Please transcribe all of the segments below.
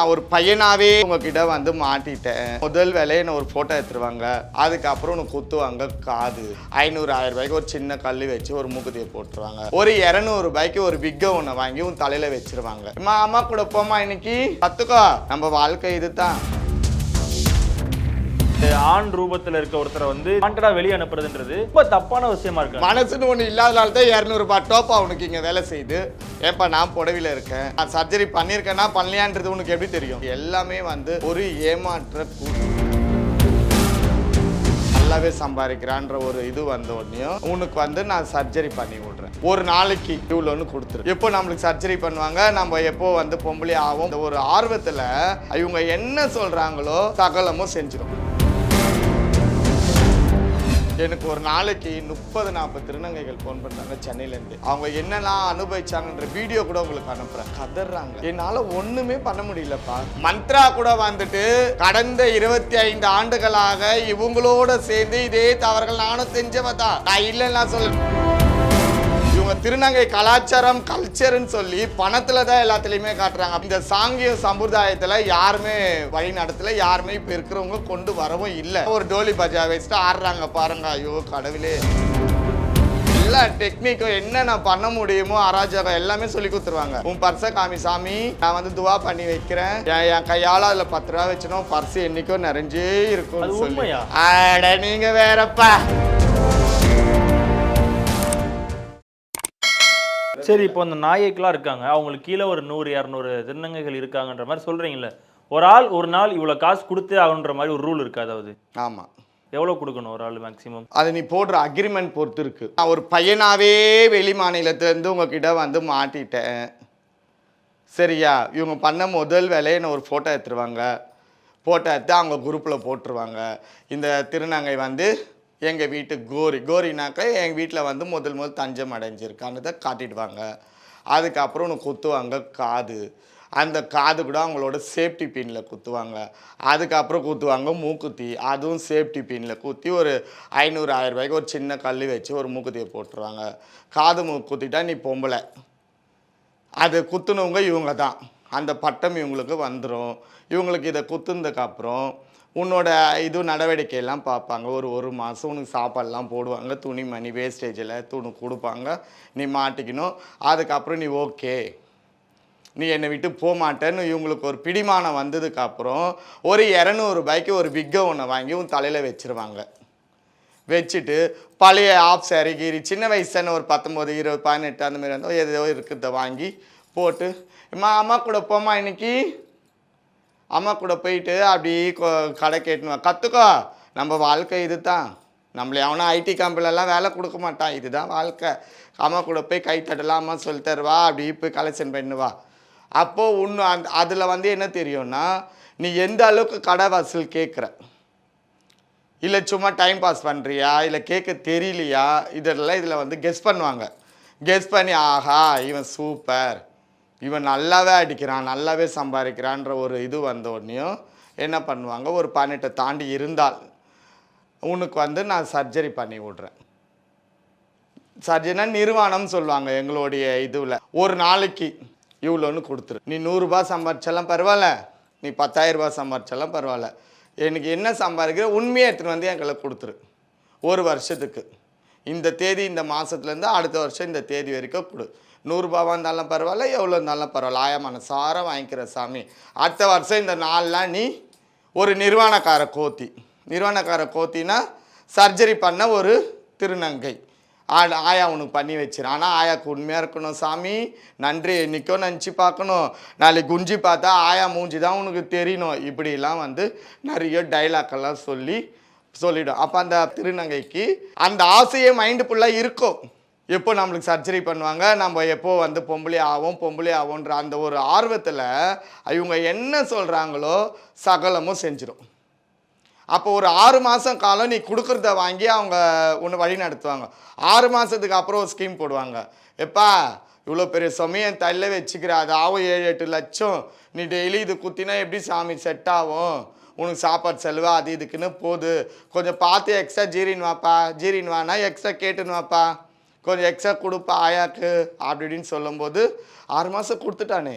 நான் ஒரு பையனாவே உங்ககிட்ட வந்து மாட்டிட்டேன். முதல் வேலையை என்ன ஒரு ஃபோட்டோ எடுத்துருவாங்க. அதுக்கப்புறம் உனக்கு குத்துவாங்க காது. ஐநூறு ஆயிரம் ரூபாய்க்கு ஒரு சின்ன கல் வச்சு ஒரு மூக்குத்தியை போட்டுருவாங்க. ஒரு இரநூறு ரூபாய்க்கு ஒரு விக்க ஒன்று வாங்கி உன் தலையில வச்சிருவாங்க. அம்மா அம்மா கூட போமா இன்னைக்கு? கத்துக்கோ. நம்ம வாழ்க்கை இதுதான். ஆண் ரூபத்துல இருக்க ஒருத்தரை வந்து வாண்டடா வெளியே அனுப்புறதுன்றது ரொம்ப தப்பான விஷயமா இருக்கு. மனசுன்னு ஒன்று இல்லாதனால தான் இரநூறுபா டோப்பா உனக்கு இங்கே வேலை செய்யுது. ஏப்பா நான் புடவையில் இருக்கேன். நான் சர்ஜரி பண்ணியிருக்கேன்னா பண்ணலையான்றது உனக்கு எப்படி தெரியும்? எல்லாமே வந்து ஒரு ஏமாற்ற நல்லாவே சம்பாதிக்கிறான்ற ஒரு இது வந்த உடனேயும் உனக்கு வந்து நான் சர்ஜரி பண்ணி விட்றேன். ஒரு நாளைக்கு இவ்வளோன்னு கொடுத்துரு. எப்போ நம்மளுக்கு சர்ஜரி பண்ணுவாங்க? நம்ம எப்போ வந்து பொம்பளை ஆகும்? இந்த ஒரு ஆர்வத்தில் இவங்க என்ன சொல்கிறாங்களோ சகலமும் செஞ்சிடும். எனக்கு ஒரு நாளைக்கு முப்பது நாற்பது திருநங்கைகள் ஃபோன் பண்ணாங்க சென்னையிலேருந்து. அவங்க என்னெல்லாம் அனுபவிச்சாங்கன்ற வீடியோ கூட உங்களுக்கு அனுப்புறேன். கதறாங்க. என்னால் ஒன்றுமே பண்ண முடியலப்பா. மந்த்ரா கூட வந்துட்டு கடந்த இருபத்தி ஐந்து ஆண்டுகளாக இவங்களோட சேர்ந்து இதே தவறுகள் நானும் செஞ்சவ தான் நான் இல்லைன்னா சொல்ல இவங்க திருநங்கை கலாச்சாரம் கல்ச்சர்னு சொல்லி பணத்துல தான் எல்லாத்துலயுமே காட்டுறாங்க. இந்த சாங்கிய சம்பிரதாயத்துல யாருமே வழி நடத்தல யாருமே இப்ப இருக்கிறவங்க கொண்டு வரவும் இல்லை. ஒரு டோலி பஜா வச்சுட்டு ஆடுறாங்க பாருங்க. ஐயோ கடவுளே. எல்லா டெக்னிக்கும் என்ன நான் பண்ண முடியுமோ அராஜகம் எல்லாமே சொல்லி கொடுத்துருவாங்க. உன் பர்ஸை காமி சாமி நான் வந்து துவா பண்ணி வைக்கிறேன். என் என் கையால அதுல பத்து ரூபா வச்சிடும் பர்ஸ் என்னைக்கோ நிறைஞ்சே அது இருக்கும் சொல்லி. உண்மையா? அட நீங்க வேறப்பா. சரி இப்போ அந்த நாயக்கெல்லாம் இருக்காங்க. அவங்களுக்கு கீழே ஒரு நூறு இரநூறு திருநங்கைகள் இருக்காங்கன்ற மாதிரி சொல்றீங்கல்ல. ஒரு ஆள் ஒரு நாள் இவ்வளவு காசு கொடுத்தே ஆகணுன்ற மாதிரி ஒரு ரூல் இருக்கு அதாவது. ஆமா. எவ்வளவு கொடுக்கணும் ஒரு ஆள் மேக்ஸிமம் அது நீ போடுற அக்ரிமெண்ட் பொறுத்து இருக்கு. நான் ஒரு பையனாவே வெளி மாநிலத்திலேருந்து உங்ககிட்ட வந்து மாட்டிட்டேன். சரியா? இவங்க பண்ண முதல் வேலையை என்ன ஒரு ஃபோட்டோ எடுத்துருவாங்க. ஃபோட்டோ எடுத்து அவங்க குரூப்பில் போட்டுருவாங்க. இந்த திருநங்கை வந்து எங்கள் வீட்டு கோரி கோரினாக்க எங்கள் வீட்டில் வந்து முதல் முதல் தஞ்சம் அடைஞ்சிருக்கான்றதை காட்டிடுவாங்க. அதுக்கப்புறம் ஒன்று குத்துவாங்க காது. அந்த காது கூட அவங்களோட சேஃப்டி பின்னில் குத்துவாங்க. அதுக்கப்புறம் குத்துவாங்க மூக்குத்தி. அதுவும் சேஃப்டி பின்னில் குத்தி ஒரு ஐநூறு ஆயிரம் ரூபாய்க்கு ஒரு சின்ன கல் வச்சு ஒரு மூக்குத்தியை போட்டுருவாங்க. காது மூக்கு குத்திட்டா நீ பொம்பளை. அது குத்துனவங்க இவங்க தான். அந்த பட்டம் இவங்களுக்கு வந்துடும் இவங்களுக்கு இதை குத்துனதுக்கப்புறம் உன்னோட இது நடவடிக்கையெல்லாம் பார்ப்பாங்க. ஒரு ஒரு மாதம் உனக்கு சாப்பாடெல்லாம் போடுவாங்க. துணிமணி வேஸ்டேஜில் துணி கொடுப்பாங்க. நீ மாட்டிக்கணும். அதுக்கப்புறம் நீ ஓகே நீ என்னை விட்டு போக மாட்டேன்னு இவங்களுக்கு ஒரு பிடிமானம் வந்ததுக்கப்புறம் ஒரு இரநூறுபாய்க்கு ஒரு விக்க ஒன்று வாங்கி உன் தலையில் வச்சுருவாங்க. வச்சுட்டு பழைய ஆஃப் சாரி கீரி சின்ன வயசுன்னு ஒரு பத்தொம்போது இருபது பதினெட்டு அந்த மாதிரி வந்து ஏதோ இருக்கிறத வாங்கி போட்டு அம்மா அம்மா கூட போமா இன்னைக்கு? அம்மா கூட போயிட்டு அப்படி கொ- கடை கேட்டுனுவா கற்றுக்கோ நம்ம வாழ்க்கை இது தான் நம்மளை எவனா ஐடி கம்பெனிலலாம் வேலை கொடுக்க மாட்டான். இதுதான் வாழ்க்கை. அம்மா கூட போய் கை தட்டலாமா. அம்மா சொல்லி தருவா. அப்படி போய் கலெக்ஷன் பண்ணுவா அப்போது ஒன்று அந் அதில் வந்து என்ன தெரியும்னா நீ எந்த அளவுக்கு கடை வசூல் கேட்குற இல்லை சும்மா டைம் பாஸ் பண்ணுறியா இல்லை கேட்க தெரியலையா? இதெல்லாம் இதில் வந்து கெஸ் பண்ணுவாங்க. கெஸ் பண்ணி ஆஹா இவன் சூப்பர் இவன் நல்லாவே அடிக்கிறான் நல்லாவே சம்பாதிக்கிறான்ற ஒரு இது வந்த உடனேயும் என்ன பண்ணுவாங்க? ஒரு பன்னெட்டை தாண்டி இருந்தால் உனக்கு வந்து நான் சர்ஜரி பண்ணி விட்றேன். சர்ஜரினா நிர்வாணம் சொல்லுவாங்க எங்களுடைய இதுவில். ஒரு நாளைக்கு இவ்வளோன்னு கொடுத்துரு. நீ நூறுரூபா சம்பாரிச்சாலும் பரவாயில்ல. நீ பத்தாயிரரூபா ரூபாய் சம்பாரிச்சாலும் பரவாயில்ல. எனக்கு என்ன சம்பாதிக்கிற உண்மையை எடுத்துன்னு வந்து எங்களை கொடுத்துரு. ஒரு வருஷத்துக்கு. இந்த தேதி இந்த மாதத்துலேருந்து அடுத்த வருஷம் இந்த தேதி வரைக்கும் கொடு. நூறுரூபாவாக இருந்தாலும் பரவாயில்ல எவ்வளோ இருந்தாலும் பரவாயில்ல. ஆயா மனசார வாங்கிக்கிற சாமி. அடுத்த வருஷம் இந்த நாள்லாம் நீ ஒரு நிர்வாணக்கார கோத்தி. நிர்வாணக்கார கோத்தினா சர்ஜரி பண்ண ஒரு திருநங்கை. ஆ- ஆயா உனக்கு பண்ணி வச்சிரு. ஆனால் ஆயாவுக்கு உண்மையாக இருக்கணும் சாமி. நன்றி என்றைக்கோ நினச்சி பார்க்கணும். நாளைக்கு குஞ்சு பார்த்தா ஆயா மூஞ்சி தான் உனக்கு தெரியணும். இப்படிலாம் வந்து நிறைய டைலாக்கெல்லாம் சொல்லி சொல்லிவிடும் அப்போ அந்த திருநங்கைக்கு அந்த ஆசையே மைண்டு ஃபுல்லாக இருக்கும். எப்போ நம்மளுக்கு சர்ஜரி பண்ணுவாங்க? நம்ம எப்போ வந்து பொம்பளை ஆகும் பொம்பளை ஆகும்ன்ற அந்த ஒரு ஆர்வத்தில் இவங்க என்ன சொல்கிறாங்களோ சகலமும் செஞ்சிடும் அப்போ ஒரு ஆறு மாதம் காலம் நீ கொடுக்குறத வாங்கி அவங்க உன்னை வழி நடத்துவாங்க. ஆறு மாதத்துக்கு அப்புறம் ஒரு ஸ்கீம் போடுவாங்க. எப்பா இவ்வளோ பெரிய சமயம் தள்ள வச்சுக்கிற அது ஆகும் ஏழு எட்டு லட்சம். நீ டெய்லி இது குத்தினா எப்படி சாமி செட் ஆகும்? உனக்கு சாப்பாடு செலவு அது இதுக்குன்னு போகுது. கொஞ்சம் பார்த்து எக்ஸ்ட்ரா ஜீரின் வாப்பா ஜீரின் வானா எக்ஸ்ட்ரா கேட்டுன்னு வாப்பா. கொஞ்சம் எக்ஸ்ட்ரா கொடுப்பா ஆயாக்கு அப்படி இப்படின்னு சொல்லும்போது ஆறு மாதம் கொடுத்துட்டானே.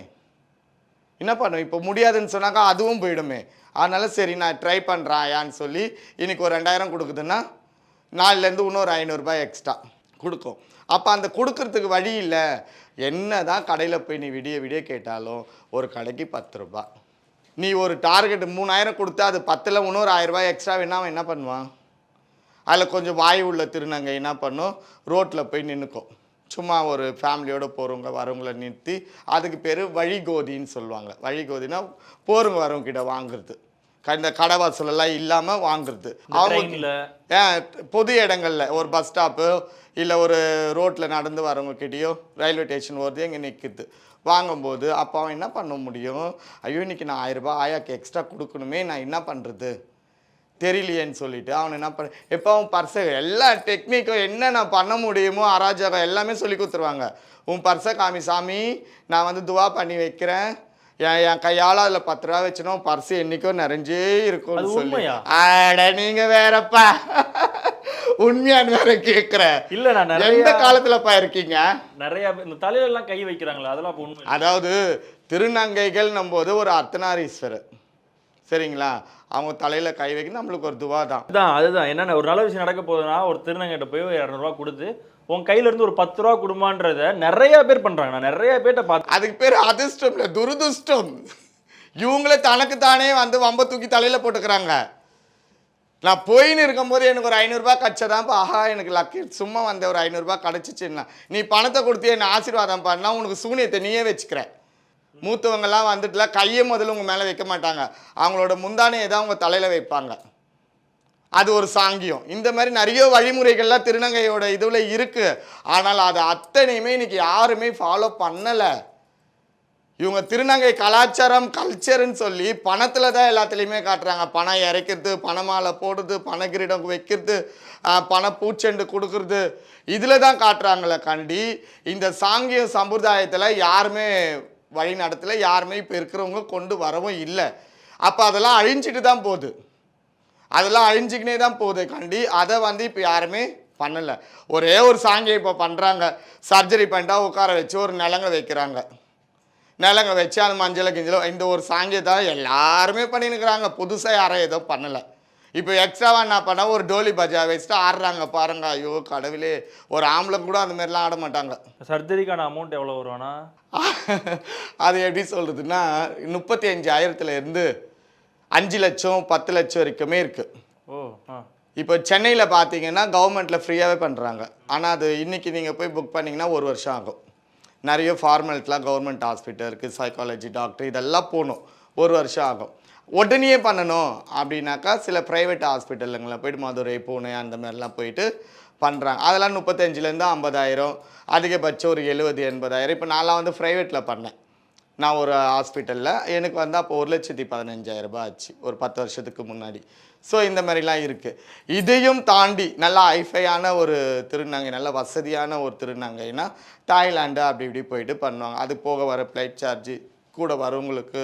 என்ன பண்ணும்? இப்போ முடியாதுன்னு சொன்னாக்கா அதுவும் போயிடுமே. அதனால் சரி நான் ட்ரை பண்ணுறேன் ஆயான்னு சொல்லி இன்றைக்கி ஒரு ரெண்டாயிரம் கொடுக்குதுன்னா நாலுலேருந்து இன்னொரு ஐநூறுரூபா எக்ஸ்ட்ரா கொடுக்கும். அப்போ அந்த கொடுக்கறதுக்கு வழி இல்லை. என்ன தான் கடையில் போய் நீ விடிய விடிய கேட்டாலும் ஒரு கடைக்கு பத்து ரூபா நீ ஒரு டார்கெட் மூணாயிரம் கொடுத்தா அது பத்தில் இன்னொரு ஆயிரம் எக்ஸ்ட்ரா வேணா அவன் என்ன பண்ணுவான்? அதில் கொஞ்சம் வாயு உள்ள திருநங்கை என்ன பண்ணும்? ரோட்டில் போய் நின்றுக்கும் சும்மா ஒரு ஃபேமிலியோட போகிறவங்க வரவங்கள நிறுத்தி அதுக்கு பேர் வழிகோதின்னு சொல்லுவாங்க. வழிகோதினா போகிறவங்க வரவங்க கிட்ட வாங்குறது. இந்த கடை வாசலெல்லாம் இல்லாமல் வாங்குறது. அவங்க பொது இடங்கள்ல ஒரு பஸ் ஸ்டாப்பு இல்லை ஒரு ரோட்டில் நடந்து வரவங்க கிட்டேயோ ரயில்வே ஸ்டேஷன் வருது இங்கே நிற்குது வாங்கும்போது அப்போ அவன் என்ன பண்ண முடியும்? ஐயோ இன்னைக்கு நான் ஆயிரம் ரூபாய் ஆயாக்கு எக்ஸ்ட்ரா கொடுக்கணுமே நான் என்ன பண்ணுறது தெரியலையேன்னு சொல்லிட்டு அவன் என்ன பண்ண எப்போ அவன் பர்ஸை எல்லா டெக்னிக்கும் என்ன நான் பண்ண முடியுமோ அராஜகம் எல்லாமே சொல்லி கொடுத்துருவாங்க. உன் பர்ஸை காமி சாமி நான் வந்து துவா பண்ணி வைக்கிறேன். என் என் கையால் அதில் பத்து ரூபா வச்சுனா பர்ஸ் என்னைக்கும் நிறைஞ்சே இருக்கும்னு சொல்லி. உண்மையா? அட நீங்க வேறப்பா. உண்மையான்னு வேற கேக்குற இல்ல நான் எந்த காலத்துலப்பா இருக்கீங்க? நிறைய இந்த தலையில எல்லாம் கை வைக்கிறாங்களா அதெல்லாம் அதாவது திருநங்கைகள் போது ஒரு அர்த்தநாரீஸ்வரர். சரிங்களா? அவங்க தலையில கை வைக்க நம்மளுக்கு ஒரு துவா தான். அதுதான் அதுதான். என்னென்ன ஒரு நல்ல விஷயம் நடக்க போகுதுன்னா ஒரு திருநங்கிட்ட போய் இரநூறுவா கொடுத்து உன் கையில இருந்து ஒரு பத்து ரூபா கொடுமான்றத நிறைய பேர் பண்றாங்க. நான் நிறைய பேர்ட்ட பார்த்து அதுக்கு பேர் அதிர்ஷ்டம் இல்லை துரதிர்ஷ்டம். இவங்களே தனக்கு தானே வந்து வம்ப தூக்கி தலையில போட்டுக்கிறாங்க. நான் போயின்னு இருக்கும்போது எனக்கு ஒரு ஐநூறுரூபா கச்சதான்ப்பா ஆஹா எனக்கு லக்கி சும்மா வந்த ஒரு ஐநூறுரூபா கிடச்சிச்சுன்னா நீ பணத்தை கொடுத்து என்ன ஆசீர்வாதம் பண்ணா உனக்கு சூனியத்தை நீயே வச்சுக்கிற மூத்தவங்கெல்லாம் வந்துட்டுல கையை முதல்ல உங்கள் மேலே வைக்க மாட்டாங்க. அவங்களோட முந்தானையை தான் உங்கள் தலையில் வைப்பாங்க. அது ஒரு சாங்கியம். இந்த மாதிரி நிறைய வழிமுறைகள்லாம் திருநங்கையோட இதுவில் இருக்குது ஆனால் அது அத்தனையுமே இன்றைக்கி யாருமே ஃபாலோ பண்ணலை. இவங்க திருநங்கை கலாச்சாரம் கல்ச்சர்னு சொல்லி பணத்தில் தான் எல்லாத்துலேயுமே காட்டுறாங்க. பணம் இறைக்கிறது பணமாலை போடுறது பணக்கிரீடம் வைக்கிறது பண பூச்செண்டு கொடுக்கறது. இதில் தான் காட்டுறாங்களே கண்டி. இந்த சாங்கிய சம்பிரதாயத்தில் யாருமே வழி யாருமே இப்போ இருக்கிறவங்க கொண்டு வரவும் இல்லை. அப்போ அதெல்லாம் அழிஞ்சிட்டு தான் போகுது. அதெல்லாம் அழிஞ்சிக்கினே தான் போகுது கண்டி. அதை வந்து இப்போ யாருமே பண்ணலை. ஒரே ஒரு சாங்கை இப்போ பண்ணுறாங்க சர்ஜரி பண்ணிட்டா உட்கார வச்சு ஒரு நிலங்க வைக்கிறாங்க. நிலங்க வச்சு அந்த மஞ்சளை கிஞ்சலோ இந்த ஒரு சாங்கியத்தை எல்லாருமே பண்ணினுக்கிறாங்க. புதுசாக யாரும் எதுவும் பண்ணலை. இப்போ எக்ஸ்ட்ராவாக என்ன பண்ணா ஒரு டோலி பஜா வச்சுட்டு ஆடுறாங்க பாருங்க. ஐயோ கடவுளே. ஒரு ஆம்பளை கூட அந்த மாதிரிலாம் ஆட மாட்டாங்க. சர்ஜரிக்கான அமௌண்ட் எவ்வளவு வருவானா? அது எப்படி சொல்கிறதுன்னா முப்பத்தி அஞ்சாயிரத்துல இருந்து அஞ்சு லட்சம் பத்து லட்சம் வரைக்குமே இருக்குது ஓ ஆ. இப்போ சென்னையில் பார்த்தீங்கன்னா கவர்மெண்ட்டில் ஃப்ரீயாகவே பண்ணுறாங்க ஆனால் அது இன்றைக்கி நீங்கள் போய் புக் பண்ணிங்கன்னா ஒரு வருஷம் ஆகும். நிறைய ஃபார்மாலிட்டிலாம் கவர்மெண்ட் ஹாஸ்பிட்டல் இருக்குது சைக்காலஜி டாக்டர் இதெல்லாம் போகணும். ஒரு வருஷம் ஆகும். உடனே பண்ணணும் அப்படின்னாக்கா சில ப்ரைவேட் ஹாஸ்பிட்டலுங்களை போயிட்டு மதுரை பூனே அந்த மாதிரிலாம் போயிட்டு பண்ணுறாங்க அதெல்லாம் முப்பத்தஞ்சிலேருந்து ஐம்பதாயிரம் அதிகபட்சம் ஒரு எழுபது எண்பதாயிரம். இப்போ நான்லாம் வந்து ப்ரைவேட்டில் பண்ணேன். நான் ஒரு ஹாஸ்பிட்டலில் எனக்கு வந்து அப்போ ஒரு லட்சத்தி பதினஞ்சாயிரரூபா ஆச்சு ஒரு பத்து வருஷத்துக்கு முன்னாடி. ஸோ இந்த மாதிரிலாம் இருக்குது இதையும் தாண்டி நல்லா ஐஃபையான ஒரு திருநங்கை நல்ல வசதியான ஒரு திருநங்கைனா தாய்லாண்டு அப்படி இப்படி போயிட்டு பண்ணுவாங்க. அது போக வர ஃப்ளைட் சார்ஜு கூட வரவங்களுக்கு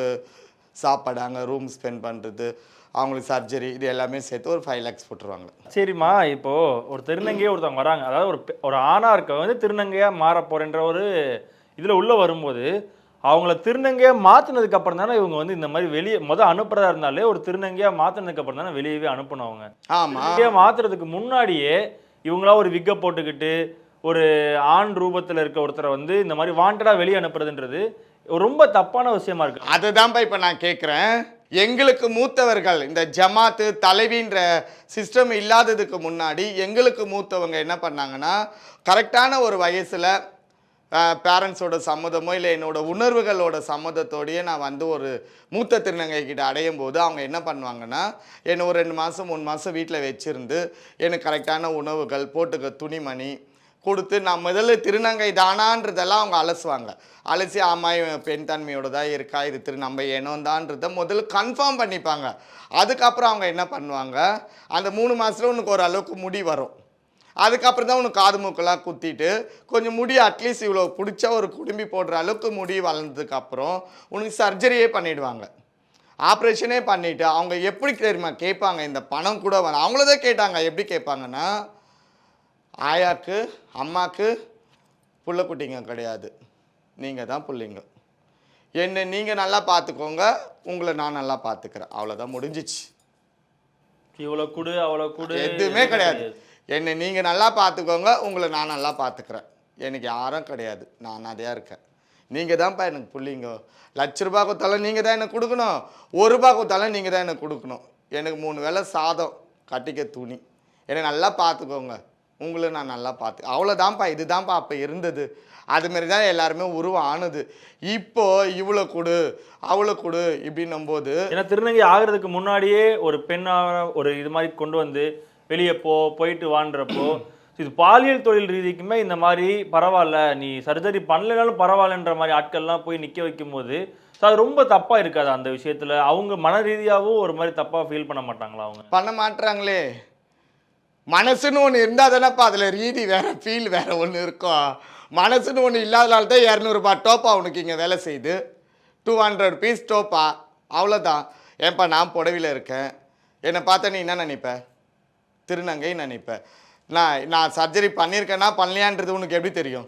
சாப்பாடு அங்கே ரூம் ஸ்பெண்ட் பண்ணுறது அவங்களுக்கு சர்ஜரி இது எல்லாமே சேர்த்து ஒரு ஃபைவ் லேக்ஸ் போட்டுருவாங்க. சரிம்மா இப்போ ஒரு திருநங்கையே ஒருத்தவங்க வராங்க. அதாவது ஒரு ஒரு ஆணா இருக்க வந்து திருநங்கையா மாற போறேன்ற ஒரு இதுல உள்ள வரும்போது அவங்கள திருநங்கையா மாத்தினதுக்கு அப்புறம் தானே இவங்க வந்து இந்த மாதிரி வெளியே முத அனுப்புறதா இருந்தாலே ஒரு திருநங்கையா மாத்தினதுக்கு அப்புறம் தானே வெளியவே அனுப்பணும் அவங்க. ஆமாம் மாத்துறதுக்கு முன்னாடியே இவங்களா ஒரு விக்க போட்டுக்கிட்டு ஒரு ஆண் ரூபத்துல இருக்க ஒருத்தரை வந்து இந்த மாதிரி வாண்டடா வெளியே அனுப்புறதுன்றது ரொம்ப தப்பான விஷயமா இருக்கு. அதுதான்ப்பா இப்போ நான் கேட்குறேன் எங்களுக்கு மூத்தவர்கள் இந்த ஜமாத்து தலைவின்ற சிஸ்டம் இல்லாததுக்கு முன்னாடி எங்களுக்கு மூத்தவங்க என்ன பண்ணாங்கன்னா கரெக்டான ஒரு வயசில் பேரண்ட்ஸோட சம்மதமோ இல்லை என்னோட உணர்வுகளோட சம்மதத்தோடையே நான் வந்து ஒரு மூத்த திருநங்கை கிட்ட அடையும் போது அவங்க என்ன பண்ணுவாங்கன்னா என்னை ஒரு ரெண்டு மாதம் மூணு மாதம் வீட்டில் வச்சுருந்து எனக்கு கரெக்டான உணவுகள் போட்டுக்க துணிமணி கொடுத்து நான் முதல்ல திருநங்கை தானான்றதெல்லாம் அவங்க அலசுவாங்க. அலசி ஆமா பெண் தன்மையோட தான் இருக்கா இது திரு நம்ம ஏனோந்தான்றதை முதல்ல கன்ஃபார்ம் பண்ணிப்பாங்க. அதுக்கப்புறம் அவங்க என்ன பண்ணுவாங்க அந்த மூணு மாதத்துல உனக்கு ஒரு அளவுக்கு முடி வரும். அதுக்கப்புறம் தான் உனக்கு காது மூக்கெல்லாம் குத்திட்டு கொஞ்சம் முடி அட்லீஸ்ட் இவ்வளோ பிடிச்ச ஒரு குடும்பி போடுற அளவுக்கு முடி வளர்ந்ததுக்கப்புறம் உனக்கு சர்ஜரியே பண்ணிவிடுவாங்க ஆப்ரேஷனே பண்ணிவிட்டு அவங்க எப்படி தெரியுமா கேட்பாங்க இந்த பணம் கூட வேணாம் அவங்கள தான் கேட்டாங்க எப்படி கேட்பாங்கன்னா ஆயாக்கு அம்மாக்கு புள்ள குட்டிங்க கிடையாது. நீங்கள் தான் பிள்ளைங்க. என்னை நீங்கள் நல்லா பார்த்துக்கோங்க உங்களை நான் நல்லா பார்த்துக்கிறேன் அவ்வளோதான் முடிஞ்சிச்சு. இவ்வளவு குடு அவ்வளவு குடு. எதுவுமே கிடையாது. என்னை நீங்கள் நல்லா பார்த்துக்கோங்க உங்களை நான் நல்லா பார்த்துக்கிறேன் எனக்கு யாரும் கிடையாது. நான் அதையா இருக்கேன். நீங்கள் தான்ப்பா எனக்கு புள்ளிங்க. லட்ச ரூபா கொடுத்தாலும் நீங்கள் தான் எனக்கு கொடுக்கணும். ஒரு ரூபா கொடுத்தாலும் நீங்கள் தான் எனக்கு கொடுக்கணும். எனக்கு மூணு வேளை சாதம் கட்டிக்க துணி. என்னை நல்லா பார்த்துக்கோங்க உங்களை நான் நல்லா பார்த்து அவ்வளோதான்ப்பா இதுதான்ப்பா அப்போ இருந்தது. அதுமாரி தான் எல்லாருமே உருவம் ஆனது இப்போ இவ்வளோ கொடு அவ்வளோ கொடு இப்படின்னும் போது ஏன்னா திருநங்கை ஆகிறதுக்கு முன்னாடியே ஒரு பெண்ணா ஒரு இது மாதிரி கொண்டு வந்து வெளியே போ போயிட்டு வான்றப்போ இது பாலியல் தொழில் ரீதிக்குமே இந்த மாதிரி பரவாயில்ல. நீ சர்ஜரி பண்ணலனாலும் பரவாயில்லன்ற மாதிரி ஆட்கள்லாம் போய் நிக்க வைக்கும் போது so அது ரொம்ப தப்பா இருக்காது அந்த விஷயத்துல. அவங்க மன ரீதியாவும் ஒரு மாதிரி தப்பா ஃபீல் பண்ண மாட்டாங்களா அவங்க? பண்ண மாட்றாங்களே. மனசுன்னு ஒன்று இருந்தால் தானேப்பா அதில் ரீதி வேற ஃபீல் வேற ஒன்று இருக்கும் மனசுன்னு ஒன்று இல்லாதனால தான் இரநூறுபா டோப்பா உனக்கு இங்கே வேலை செய்யுது. டூ ஹண்ட்ரட் பீஸ் டோப்பா. அவ்வளோதான் ஏன்பா நான் புடவையில் இருக்கேன். என்னை பார்த்தா நீ என்ன நினைப்ப? திருநங்கை நினைப்ப. நான் நான் சர்ஜரி பண்ணியிருக்கேன்னா பண்ணலையான்றது உனக்கு எப்படி தெரியும்?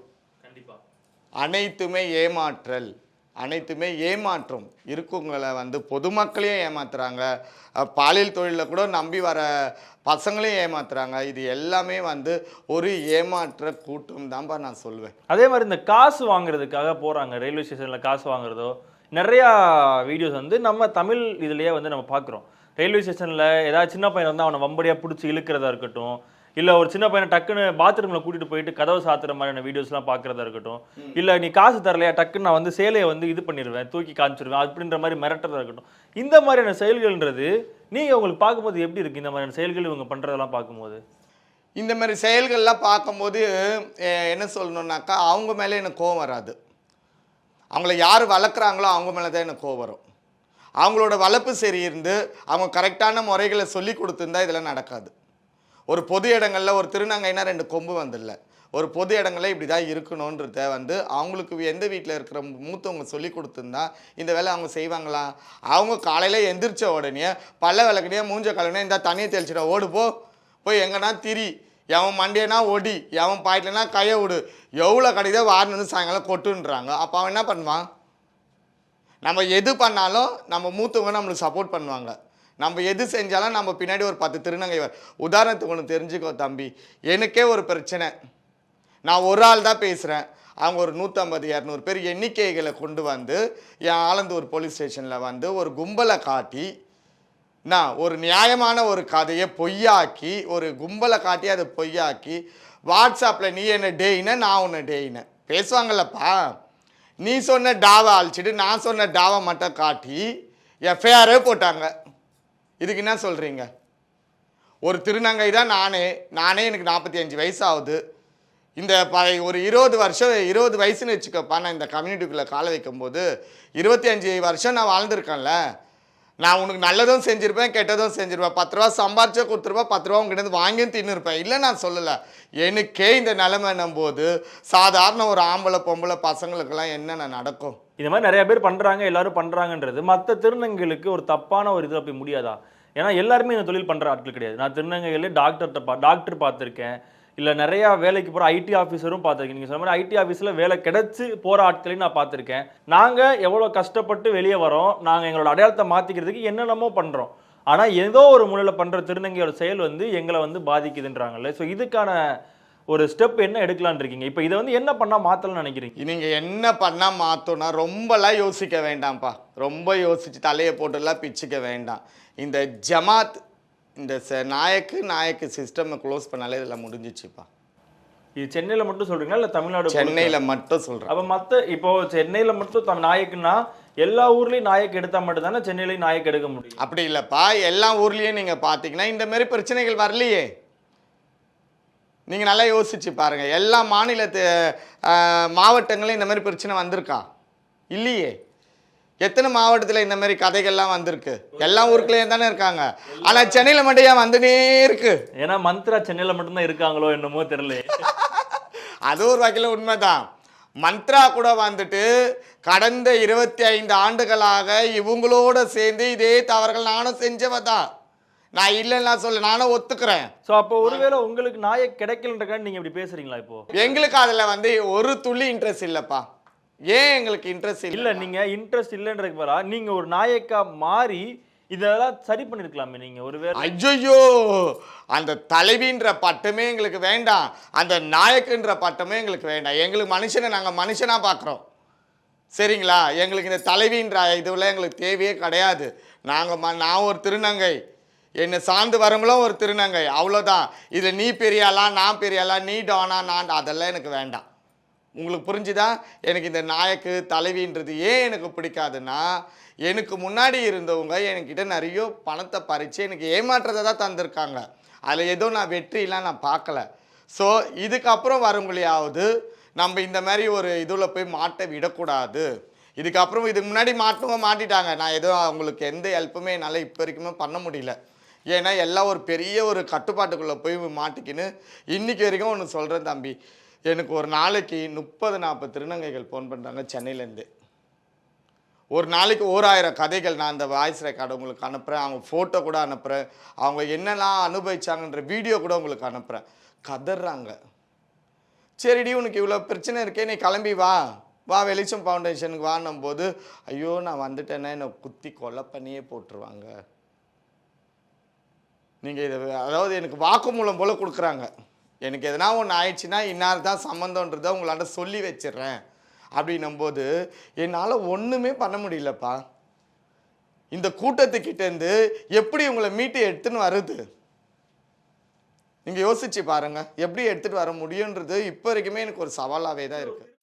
அனைத்துமே ஏமாற்றல். அனைத்துமே ஏமாற்றும். இருக்குங்களை வந்து பொதுமக்களையும் ஏமாத்துறாங்க. பாலியல் தொழிலில் கூட நம்பி வர பசங்களையும் ஏமாத்துறாங்க. இது எல்லாமே வந்து ஒரு ஏமாற்ற கூட்டம் தான்ப்பா நான் சொல்வேன். அதே மாதிரி இந்த காசு வாங்குறதுக்காக போகிறாங்க ரயில்வே ஸ்டேஷனில் காசு வாங்குறதோ நிறையா வீடியோஸ் வந்து நம்ம தமிழ் இதுலேயே வந்து நம்ம பார்க்குறோம். ரயில்வே ஸ்டேஷனில் ஏதாவது சின்ன பையன் வந்து அவனை வம்படியாக பிடிச்சி இழுக்கிறதா இருக்கட்டும் இல்ல ஒரு சின்ன பையனை டக்குன்னு பாத்ரூம்ல கூட்டிட்டு போயிட்டு கதவை சாத்துற மாதிரியான வீடியோஸ்லாம் பார்க்கறதா இருக்கட்டும். இல்ல நீ காசு தரலையா டக்குன்னு நான் வந்து சேலையை வந்து இது பண்ணிடுவேன் தூக்கி காமிச்சிருவேன் அப்படின்ற மாதிரி மிரட்டுறதா இருக்கட்டும். இந்த மாதிரியான செயல்கள்ன்றது நீங்க உங்களுக்கு பார்க்கும்போது எப்படி இருக்கு? இந்த மாதிரியான செயல்கள் இவங்க பண்றதெல்லாம் பார்க்கும்போது. இந்த மாதிரி செயல்கள்லாம் பார்க்கும்போது என்ன சொல்லணுன்னாக்கா அவங்க மேலே எனக்கு கோவம் வராது. அவங்கள யார் வளர்க்குறாங்களோ அவங்க மேலே தான் எனக்கு கோவம் வரும். அவங்களோட வளர்ப்பு சரி இருந்து அவங்க கரெக்டான முறைகளை சொல்லி கொடுத்துருந்தா இதெல்லாம் நடக்காது. ஒரு பொது இடங்களில் ஒரு திருநங்கைனா ரெண்டு கொம்பு வந்துடல ஒரு பொது இடங்களில் இப்படி தான் இருக்கணுன்றத வந்து அவங்களுக்கு எந்த வீட்டில் இருக்கிற மூத்தவங்க சொல்லி கொடுத்துருந்தா இந்த வேலை அவங்க செய்வாங்களா? அவங்க காலையில் எந்திரிச்ச உடனே பல்ல விளக்குனே மூஞ்ச கழுவுனே இந்த தண்ணியை தெளிச்சிட ஓடு போ. போய் எங்கன்னா திரி. எவன் மண்டியனா ஒடி. எவன் பாயிட்லனா கையை விடு எவ்வளோ கிடைதோ வாரணுன்னு சாயங்காலம் கொட்டுன்றாங்க. அப்போ அவன் என்ன பண்ணுவான்? நம்ம எது பண்ணாலும் நம்ம மூத்தவங்க நம்மளுக்கு சப்போர்ட் பண்ணுவாங்க. நம்ம எது செஞ்சாலும் நம்ம பின்னாடி ஒரு பத்து திருநங்கை உதாரணத்துக்கு ஒன்று தெரிஞ்சுக்கோ தம்பி. எனக்கே ஒரு பிரச்சனை. நான் ஒரு ஆள் தான் பேசுகிறேன் அவங்க ஒரு நூற்றம்பது இரநூறு பேர் எண்ணிக்கைகளை கொண்டு வந்து என் ஆலந்தூர் போலீஸ் ஸ்டேஷனில் வந்து ஒரு கும்பலை காட்டி நான் ஒரு நியாயமான ஒரு கதையை பொய்யாக்கி ஒரு கும்பலை காட்டி அதை பொய்யாக்கி வாட்ஸ்அப்பில் நீ என்ன டேயின நான் உன்னை டேயின. பேசுவாங்கல்லப்பா. நீ சொன்ன டாவை அழிச்சிட்டு நான் சொன்ன டாவை மட்டும் காட்டி எஃப்ஐஆரே போட்டாங்க. இதுக்கு என்ன சொல்கிறீங்க ஒரு திருநங்கை தான் நானே. நானே எனக்கு நாற்பத்தி அஞ்சு வயசு ஆகுது இந்த ப ஒரு இருபது வருஷம் இருபது வயசுன்னு வச்சுக்கப்பா நான் இந்த கம்யூனிட்டிக்குள்ளே கால வைக்கும்போது இருபத்தி அஞ்சு வருஷம் நான் வாழ்ந்திருக்கேன்ல. நான் உனக்கு நல்லதும் செஞ்சுருப்பேன் கெட்டதும் செஞ்சிருப்பேன். பத்து ரூபா சம்பாரிச்சா கொடுத்துருப்பேன் பத்து ரூபா உங்ககிட்ட வாங்கியும் தின்னுருப்பேன். இல்லை நான் சொல்லலை. எனக்கே இந்த நிலைமைன்னும் போது சாதாரண ஒரு ஆம்பளை பொம்பளை பசங்களுக்கெல்லாம் என்னென்ன நடக்கும்? இந்த மாதிரி நிறைய பேர் பண்ணுறாங்க எல்லாரும் பண்ணுறாங்கன்றது மற்ற திருநங்கைகளுக்கு ஒரு தப்பான ஒரு இதில் போய் முடியாதா? ஏன்னா எல்லாருமே இந்த தொழில் பண்ணுற ஆட்கள் கிடையாது. நான் திருநங்கைகளே டாக்டர்கிட்ட பா டாக்டர் பார்த்துருக்கேன். இல்லை நிறையா வேலைக்கு போகிற ஐடி ஆஃபீஸரும் பார்த்துருக்கேன். நீங்கள் சொன்ன மாதிரி ஐடி ஆஃபீஸில் வேலை கிடச்சி போகிற ஆட்களையும் நான் பார்த்துருக்கேன். நாங்கள் எவ்வளோ கஷ்டப்பட்டு வெளியே வரோம் நாங்கள் எங்களோட அடையாளத்தை மாற்றிக்கிறதுக்கு என்னென்னமோ பண்ணுறோம் ஆனால் ஏதோ ஒரு மூலையில் பண்ணுற திருநங்கையோட செயல் வந்து எங்களை வந்து பாதிக்குதுன்றாங்கல்ல. ஸோ இதுக்கான ஒரு ஸ்டெப் என்ன எடுக்கலான் இருக்கீங்க? இப்போ இதை வந்து என்ன பண்ணால் மாற்றலாம்னு நினைக்கிறீங்க? நீங்கள் என்ன பண்ணால் மாற்றோன்னா ரொம்பலாம் யோசிக்க வேண்டாம்ப்பா. ரொம்ப யோசித்து தலையை போட்டுலாம் பிச்சுக்க வேண்டாம். இந்த ஜமாத் இந்த ச- நாயக்கு நாயக்கு சிஸ்டமை க்ளோஸ் பண்ணாலே இதெல்லாம் முடிஞ்சிச்சுப்பா. இது சென்னையில மட்டும் சொல்றீங்களா? இல்ல தமிழ்நாடு? சென்னையில் மட்டும் சொல்கிறேன் அப்ப மத்த இப்போ சென்னையில மட்டும் தம் நாயக்குன்னா எல்லா ஊர்லயும் நாயக் எடுத்தா மட்டும் தானே சென்னையிலயும் நாயக் எடுக்க முடியும்? அப்படி இல்லைப்பா. எல்லா ஊர்லேயும் நீங்கள் பார்த்தீங்கன்னா இந்த மாதிரி பிரச்சனைகள் வரலையே. நீங்கள் நல்லா யோசிச்சு பாருங்க. எல்லா மாநிலத்து மாவட்டங்களும் இந்த மாதிரி பிரச்சனை வந்திருக்கா? இல்லையே. எத்தனை மாவட்டத்தில் இந்த மாதிரி கதைகள்லாம் வந்திருக்கு? எல்லா ஊருக்குள்ளேயும் தானே இருக்காங்க. ஆனால் சென்னையில் மட்டும் ஏன் வந்துனே இருக்கு? ஏன்னா மந்த்ரா சென்னையில மட்டும்தான் இருக்காங்களோ என்னமோ தெரியல. அது ஒரு வகையில் உண்மைதான். மந்த்ரா கூட வந்துட்டு கடந்த இருபத்தி ஐந்து ஆண்டுகளாக இவங்களோட சேர்ந்து இதே தவறுகள் நானும் செஞ்சவ தான் நான் இல்லைன்னா சொல்ல நானும் ஒத்துக்கிறேன். சோ அப்போ ஒருவேளை உங்களுக்கு நாயக் கிடைக்கலன்றக்காண்டி நீங்க இப்படி பேசுறீங்களா இப்போ? எங்களுக்கு அதில் வந்து ஒரு துளி இன்ட்ரெஸ்ட் இல்லைப்பா. ஏன் எங்களுக்கு இன்ட்ரெஸ்ட் இல்ல? நீங்க இன்ட்ரெஸ்ட் இல்லைன்றதுக்கு பதிலா நீங்க ஒரு நாயக்கா மாறி இதெல்லாம் சரி பண்ணிருக்கலாமே நீங்க. ஒருவேளை ஐயோ அந்த தலைவின்ற பட்டமே எங்களுக்கு வேண்டாம். அந்த நாயக்குன்ற பட்டமே எங்களுக்கு வேண்டாம். எங்களுக்கு மனுஷனை நாங்கள் மனுஷனாக பார்க்குறோம் சரிங்களா? எங்களுக்கு இந்த தலைவின்ற இதுவெல்லாம் எங்களுக்கு தேவையே கிடையாது. நாங்கள் ம நான் ஒரு திருநங்கை. என்னை சார்ந்து வரவங்களும் ஒரு திருநங்கை. அவ்வளோதான் இதில் நீ பெரியாளா நான் பெரியாளா நீ டானா நான் அதெல்லாம் எனக்கு வேண்டாம். உங்களுக்கு புரிஞ்சுதா? எனக்கு இந்த நாயக்கு தலைவின்றது ஏன் எனக்கு பிடிக்காதுன்னா எனக்கு முன்னாடி இருந்தவங்க என்கிட்ட நிறைய பணத்தை பறித்து எனக்கு ஏமாற்றத்தை தான் தந்திருக்காங்க. அதில் ஏதோ நான் வெற்றிலாம் நான் பார்க்கல. ஸோ இதுக்கப்புறம் வரவங்களையாவது நம்ம இந்த மாதிரி ஒரு இதில் போய் மாட்ட விடக்கூடாது. இதுக்கப்புறம் இதுக்கு முன்னாடி மாட்டவங்க மாட்டிட்டாங்க. நான் எதுவும் அவங்களுக்கு எந்த ஹெல்ப்புமே என்னால் இப்போ வரைக்குமே பண்ண முடியல. ஏன்னா எல்லாம் ஒரு பெரிய ஒரு கட்டுப்பாட்டுக்குள்ளே போய் மாட்டிக்கின்னு இன்றைக்கி வரைக்கும் ஒன்று சொல்கிறேன் தம்பி. எனக்கு ஒரு நாளைக்கு முப்பது நாற்பது திருநங்கைகள் ஃபோன் பண்ணுறாங்க சென்னையிலேருந்து. ஒரு நாளைக்கு ஓராயிரம் கதைகள் நான் அந்த வாய்ஸ் ரெக்கார்டு உங்களுக்கு அனுப்புகிறேன் அவங்க ஃபோட்டோ கூட அனுப்புகிறேன் அவங்க என்னெல்லாம் அனுபவிச்சாங்கன்ற வீடியோ கூட உங்களுக்கு அனுப்புகிறேன் கதறாங்க சரிடி உனக்கு இவ்வளோ பிரச்சனை இருக்கே நீ கிளம்பி வா. வா வெளிச்சம் ஃபவுண்டேஷனுக்கு வான்னும் போது ஐயோ நான் வந்துட்டேன்னா என்னை குத்தி கொலை பண்ணியே போட்டுருவாங்க. நீங்கள் இதை அதாவது எனக்கு வாக்குமூலம் போல் கொடுக்குறாங்க. எனக்கு எதனா ஒன்று ஆயிடுச்சுன்னா இன்னார் தான் சம்மந்தன்றதை உங்களாண்ட சொல்லி வச்சிடுறேன் அப்படின்னும்போது என்னால் ஒன்றுமே பண்ண முடியலப்பா. இந்த கூட்டத்துக்கிட்டேருந்து எப்படி உங்களை மீட்டு எடுத்துன்னு வருது? நீங்கள் யோசிச்சு பாருங்கள் எப்படி எடுத்துகிட்டு வர முடியுன்றது இப்போ வரைக்குமே எனக்கு ஒரு சவாலாகவே தான் இருக்குது